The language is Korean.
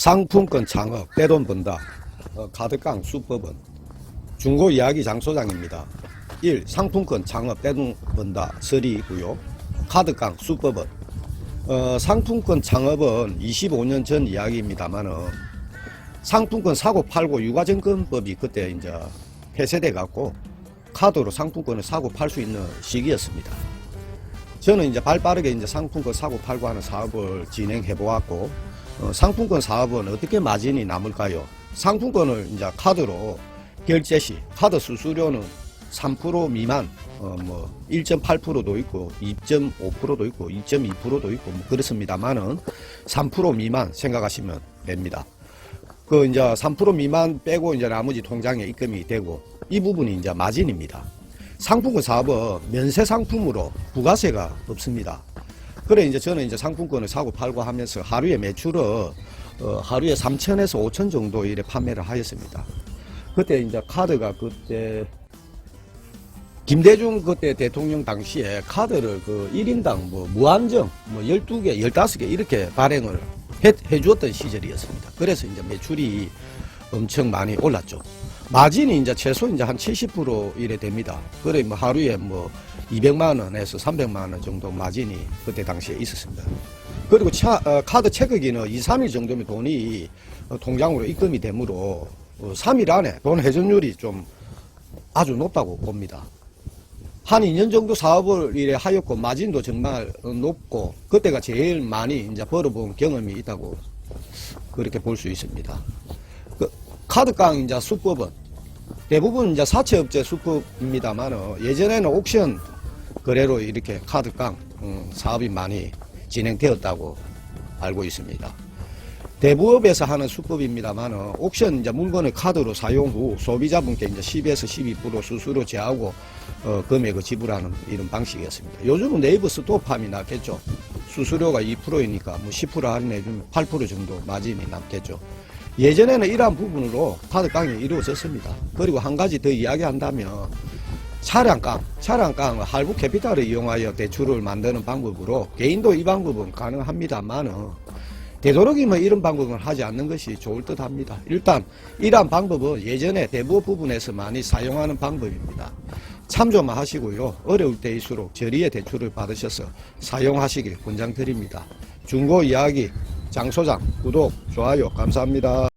상품권 창업, 떼돈 번다. 어, 카드깡 수법은 중고 이야기 장소장입니다. 1. 상품권 창업, 떼돈 번다. 설이고요. 카드깡 수법은 어, 상품권 창업은 25년 전 이야기입니다만은 상품권 사고 팔고 유가증권법이 그때 이제 폐쇄돼 갖고 카드로 상품권을 사고 팔 수 있는 시기였습니다. 저는 이제 발 빠르게 이제 상품권 사고 팔고 하는 사업을 진행해 보았고 어, 상품권 사업은 어떻게 마진이 남을까요? 상품권을 이제 카드로 결제 시 카드 수수료는 3% 미만 어, 뭐 1.8%도 있고 2.5%도 있고 2.2%도 있고 뭐 그렇습니다만은 3% 미만 생각하시면 됩니다. 그 이제 3% 미만 빼고 이제 나머지 통장에 입금이 되고 이 부분이 이제 마진입니다. 상품권 사업은 면세 상품으로 부가세가 없습니다. 그래 이제 저는 이제 상품권을 사고 팔고 하면서 하루에 매출을 어, 하루에 3천에서 5천 정도 이래 판매를 하였습니다. 그때 이제 카드가 그때 김대중 그때 대통령 당시에 카드를 그 1인당 뭐 무한정 뭐 12개, 15개 이렇게 발행을 해, 해 주었던 시절이었습니다. 그래서 이제 매출이 엄청 많이 올랐죠. 마진이 이제 최소 이제 한 70% 이래 됩니다. 그래 뭐 하루에 뭐 200만 원에서 300만 원 정도 마진이 그때 당시에 있었습니다. 그리고 차, 어, 카드 체크기는 2, 3일 정도면 돈이 어, 통장으로 입금이 되므로 어, 3일 안에 돈 회전율이 좀 아주 높다고 봅니다. 한 2년 정도 사업을 이래 하였고 마진도 정말 어, 높고 그때가 제일 많이 이제 벌어본 경험이 있다고 그렇게 볼 수 있습니다. 그 카드깡 이제 수법은 대부분 이제 사채업체 수법입니다만 예전에는 옥션 거래로 이렇게 카드깡 음, 사업이 많이 진행되었다고 알고 있습니다. 대부업에서 하는 수법입니다만 옥션 이제 물건을 카드로 사용 후 소비자분께 이제 10에서 12% 수수료 제하고 어, 금액을 지불하는 이런 방식이었습니다. 요즘은 네이버 스토어팜이 낫겠죠. 수수료가 2%이니까 뭐 10% 할인해주면 8% 정도 마진이 남겠죠. 예전에는 이러한 부분으로 카드깡이 이루어졌습니다. 그리고 한 가지 더 이야기한다면 차량깡, 차량깡 할부 캐피탈을 이용하여 대출을 만드는 방법으로 개인도 이 방법은 가능합니다만은 되도록이면 이런 방법을 하지 않는 것이 좋을 듯 합니다. 일단 이러한 방법은 예전에 대부업 부분에서 많이 사용하는 방법입니다. 참조만 하시고요. 어려울 때일수록 저리의 대출을 받으셔서 사용하시길 권장드립니다. 중고 이야기 장소장 구독, 좋아요 감사합니다.